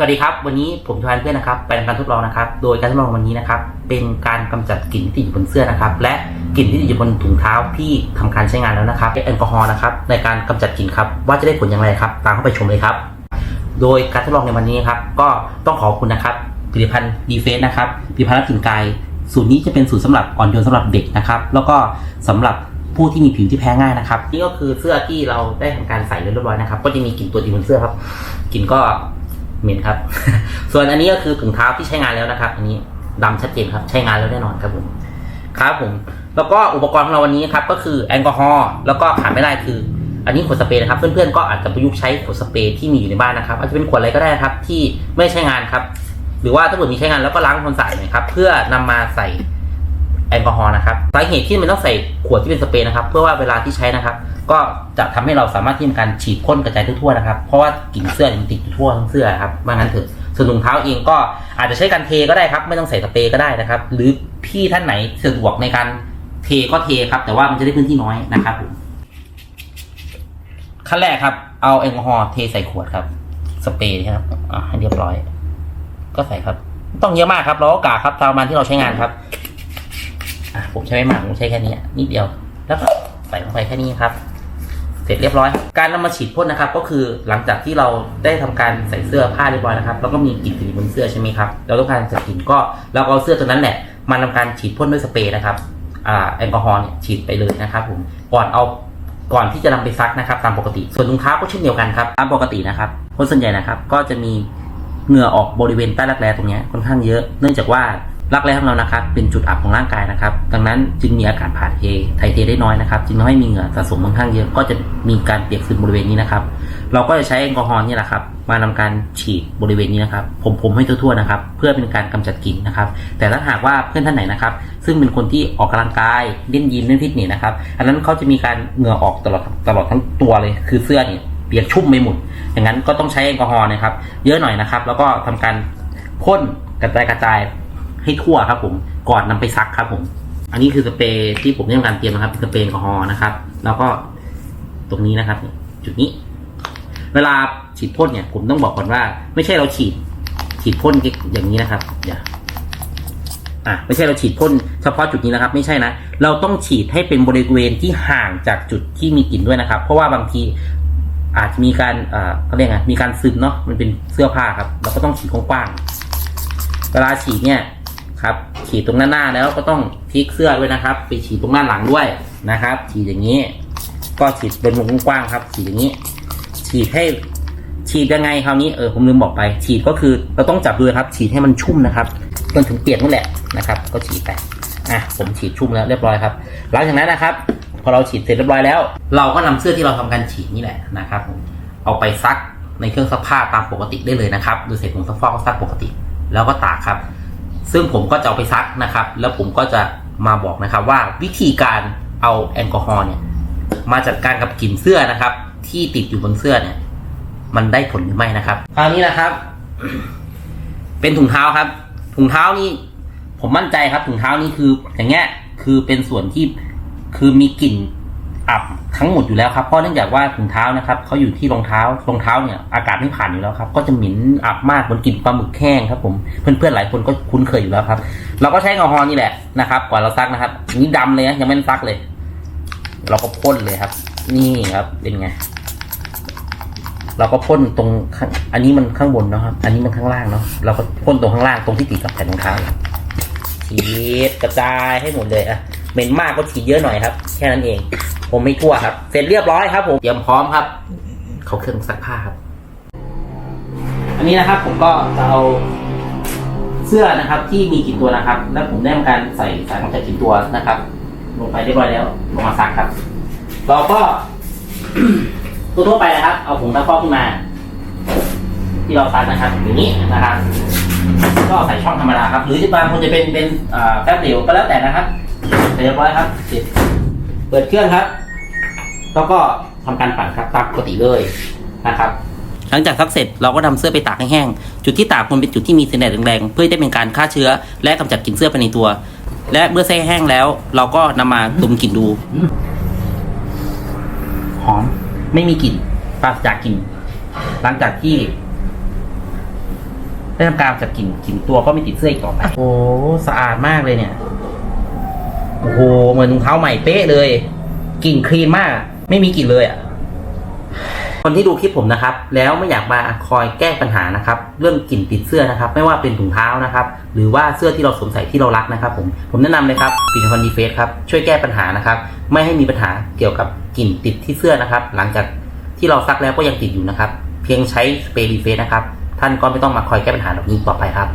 สวัสดีครับ วันนี้ผมชวนเพื่อนนะครับไปทำการทดลองนะครับ โดยการทดลองวันนี้นะครับ เป็นการกำจัดกลิ่นที่ติดอยู่บนเสื้อนะครับ และกลิ่นที่ติดอยู่บนถุงเท้าที่ทำการใช้งานแล้วนะครับแอลกอฮอล์นะครับในการกำจัดกลิ่นครับว่าจะได้ผลอย่างไรครับ ตามเข้าไปชมเลยครับ โดยการทดลองในวันนี้ครับ ก็ต้องขอบคุณนะครับผลิตภัณฑ์ดีเฟสนะครับผลิตภัณฑ์รักกลิ่นกายสูตรนี้จะเป็นสูตรสำหรับอ่อนโยนสำหรับเด็กนะครับ แล้วก็สำหรับผู้ที่มีผิวที่แพ้ง่ายนะครับ นี่ก็คือเสื้อที่เราได้ทำการใส่เรียบร้อยนะครับ ก็จะมีกลิ่นตัวดีบนเสื้อครับกลิ่นก็ เหม็นครับ ส่วนอันนี้ก็คือถุงเท้าที่ใช้งานแล้วนะครับ อันนี้ดำชัดเจนครับ ใช้งานแล้วแน่นอนครับผม ครับผม แล้วก็อุปกรณ์ของเราวันนี้ครับ ก็คือแอลกอฮอล์แล้วก็ขาดไม่ได้คือ อันนี้ขวดสเปรย์นะครับ เพื่อนๆก็อาจจะประยุกต์ใช้ขวดสเปรย์ที่มีอยู่ในบ้านนะครับ อาจจะเป็นขวดอะไรก็ได้นะครับ ที่ไม่ใช้งานครับ หรือว่าถ้าเกิดมีใช้งานแล้วก็ล้างความสะอาดหน่อยครับ เพื่อนำมาใส่แอลกอฮอล์นะครับสาเหตุที่มันต้องใส่ขวดที่เป็นสเปรย์นะครับ เพื่อว่าเวลาที่ใช้นะครับ ก็จะทำให้เราสามารถที่จะการฉีดพ่นกระจายทั่วๆนะครับ เพราะว่ากลิ่นเสื้อมันติดอยู่ทั่วทั้งเสื้อครับว่างั้นเถอะส่วนถุงเท้าเองก็อาจจะใช้การเทก็ได้ครับ ไม่ต้องใส่สเปรย์ก็ได้นะครับ หรือพี่ท่านไหนสะดวกในการเทก็เทครับ แต่ว่ามันจะได้พื้นที่น้อยนะครับผมขั้นแรกครับ เอาแอลกอฮอล์เทใส่ขวดครับ สเปรย์นะครับอ่าให้เรียบร้อย ก็ใส่ครับ ต้องเยอะมากครับเราก็กาครับตามมาที่เราใช้งานครับอะผมใช้ไม่มากผมใช้แค่นี้นิดเดียว แล้วก็ใส่ลงไปแค่นี้ครับ เสร็จเรียบร้อย การนำมาฉีดพ่นนะครับ ก็คือหลังจากที่เราได้ทำการใส่เสื้อผ้าเรียบร้อยนะครับ แล้วก็มีกลิ่นติดบนเสื้อใช่ไหมครับ เราต้องการจะกลิ่นก็เราก็เอาเสื้อตัวนั้นแหละมาทำการฉีดพ่นด้วยสเปรย์นะครับแอลกอฮอล์เนี่ยฉีดไปเลยนะครับผม ก่อนเอาก่อนที่จะนำไปซักนะครับ ตามปกติ ส่วนรองเท้าก็เช่นเดียวกันครับตามปกตินะครับคนส่วนใหญ่นะครับ ก็จะมีเหงื่อออกบริเวณใต้รักแร้ตรงนี้ค่อนข้างเยอะ เนื่องจากว่า รักแร้ของเรานะครับ เป็นจุดอับของร่างกายนะครับ ดังนั้นจึงมีอากาศผ่านเทไทยเทได้น้อยนะครับ จึงทำให้มีเหงื่อสะสมค่อนข้างเยอะ ก็จะมีการเปียกซึมบริเวณนี้นะครับ เราก็จะใช้แอลกอฮอล์นี่แหละครับ มานำการฉีดบริเวณนี้นะครับ ผมผมให้ทั่วๆนะครับ เพื่อเป็นการกำจัดกลิ่นนะครับ แต่ถ้าหากว่าเพื่อนท่านไหนนะครับ ซึ่งเป็นคนที่ออกกำลังกายเล่นยิมเล่นฟิตเนสนะครับ อันนั้นเขาจะมีการเหงื่อออกตลอดตลอดทั้งตัวเลย คือเสื้อเนี่ยเปียกชุ่มไปหมด อย่างนั้นก็ต้องใช้แอลกอฮอล์นะครับ เยอะหน่อยนะครับ แล้วก็ทำการพ่นกระจายกระจาย ให้ทั่วครับผมก่อนนำไปซักครับผม อันนี้คือสเปรย์ที่ผมได้ทำการเตรียมนะครับเป็นสเปรย์แอลกอฮอล์นะครับ แล้วก็ตรงนี้นะครับ จุดนี้ เวลาฉีดพ่นเนี่ย ผมต้องบอกก่อนว่า ไม่ใช่เราฉีด ฉีดพ่นอย่างนี้นะครับอย่าอะไม่ใช่เราฉีดพ่นเฉพาะจุดนี้นะครับ ไม่ใช่นะ เราต้องฉีดให้เป็นบริเวณที่ห่างจากจุดที่มีกลิ่นด้วยนะครับ เพราะว่าบางทีอาจจะมีการเอ่อเขาเรียกไงมีการซึมเนาะมันเป็นเสื้อผ้าครับ เราก็ต้องฉีดกว้างๆเวลาฉีดเนี่ย ครับ ฉีดตรงหน้าหน้าแล้วก็ต้องพลิกเสื้อด้วยนะครับ ไปฉีดตรงหน้าหลังด้วยนะครับ ฉีดอย่างนี้ ก็ฉีดเป็นวงกว้างๆครับ ฉีดอย่างนี้ ฉีดให้ฉีดยังไงคราวนี้เออผมลืมบอกไป ฉีดก็คือเราต้องจับดูนะครับ ฉีดให้มันชุ่มนะครับจนถึงเปียกนั่นแหละนะครับ ก็ฉีดไปอะผมฉีดชุ่มแล้วเรียบร้อยครับ หลังจากนั้นนะครับ พอเราฉีดเสร็จเรียบร้อยแล้ว เราก็นำเสื้อที่เราทำการฉีดนี่แหละนะครับเอาไปซักในเครื่องซักผ้าตามปกติได้เลยนะครับ โดยใส่ถุงซักฟอกก็ซักปกติ แล้วก็ตากครับ ซึ่งผมก็จะเอาไปซักนะครับ แล้วผมก็จะมาบอกนะครับว่าวิธีการเอาแอลกอฮอล์เนี่ยมาจัดการกับกลิ่นเสื้อนะครับ ที่ติดอยู่บนเสื้อเนี่ย มันได้ผลหรือไม่นะครับ คราวนี้นะครับ เป็นถุงเท้าครับ ถุงเท้านี่ผมมั่นใจครับถุงเท้านี่คืออย่างเงี้ยคือเป็นส่วนที่คือมีกลิ่นอับ ทั้งหมดอยู่แล้วครับเพราะเนื่องจากว่าถุงเท้านะครับเขาอยู่ที่รองเท้ารองเท้าเนี่ยอากาศไม่ผ่านอยู่แล้วครับก็จะหม็นอับมากเหมือนกลิ่นปลาหมึกแห้งครับผมเพื่อนๆหลายคนก็คุ้นเคยอยู่แล้วครับ เราก็ใช้แอลกอฮอล์นี่แหละนะครับก่อนเราซักนะครับนี่ดำเลยนะยังไม่ได้ซักเลย เราก็พ่นเลยครับ นี่ครับเป็นไงเราก็พ่นตรงข้างอันนี้มันข้างบนเนาะครับ อันนี้มันข้างล่างเนาะเราก็พ่นตรงข้างล่างตรงที่ติดกับแผ่นรองเท้าฉีดกระจายให้หมดเลยอะ เหม็นมากก็ฉีดเยอะหน่อยครับ แค่นั้นเอง ผมไม่ทั่วครับ เสร็จเรียบร้อยครับผมเตรียมพร้อมครับ เขาเครื่องซักผ้าครับ อันนี้นะครับ ผมก็จะเอาเสื้อนะครับที่มีกลิ่นตัวนะครับ แล้วผมได้ทำการใส่สารกำจัดกลิ่นตัวนะครับ ลงไปเรียบร้อยแล้วลงมาซักครับ เราก็ทั่วๆไปนะครับ เอาผงซักฟอกขึ้นมา ที่เราซักนะครับอย่างนี้นะครับ ก็ใส่ช่องธรรมดาครับ หรือจะบางคนจะเป็นเป็นอ่าแป๊บเดียวก็แล้วแต่นะครับ เสร็จเรียบร้อยครับเสร็จเปิดเครื่องครับ แล้วก็ทำการปั่นครับตามปกติเลยนะครับหลังจากซักเสร็จเราก็นำเสื้อไปตากให้แห้ง จุดที่ตากควรเป็นจุดที่มีแสงแดดแรงๆ เพื่อได้เป็นการฆ่าเชื้อ และกำจัดกลิ่นเสื้อไปในตัว และเมื่อเสื้อแห้งแล้ว เราก็นำมาดมกลิ่นดู หอม ไม่มีกลิ่นปราศจากกลิ่น หลังจากที่ ได้ทำการจัดกลิ่นกลิ่นตัวก็ไม่ติดเสื้ออีกต่อไป โอ้ สะอาดมากเลยเนี่ย โอ้โหเหมือนรองเท้าใหม่เป๊ะเลยกลิ่นคลีนมาก ไม่มีกลิ่นเลยอะคนที่ดูคลิปผมนะครับ แล้วไม่อยากมาคอยแก้ปัญหานะครับ เรื่องกลิ่นติดเสื้อนะครับ ไม่ว่าเป็นถุงเท้านะครับ หรือว่าเสื้อที่เราสวมใส่ที่เรารักนะครับ ผมผมแนะนำเลยครับผลิตภัณฑ์ดีเฟสครับช่วยแก้ปัญหานะครับ ไม่ให้มีปัญหาเกี่ยวกับกลิ่นติดที่เสื้อนะครับ หลังจากที่เราซักแล้วก็ยังติดอยู่นะครับ เพียงใช้สเปรย์ดีเฟสนะครับท่านก็ไม่ต้องมาคอยแก้ปัญหาแบบนี้ต่อไปครับ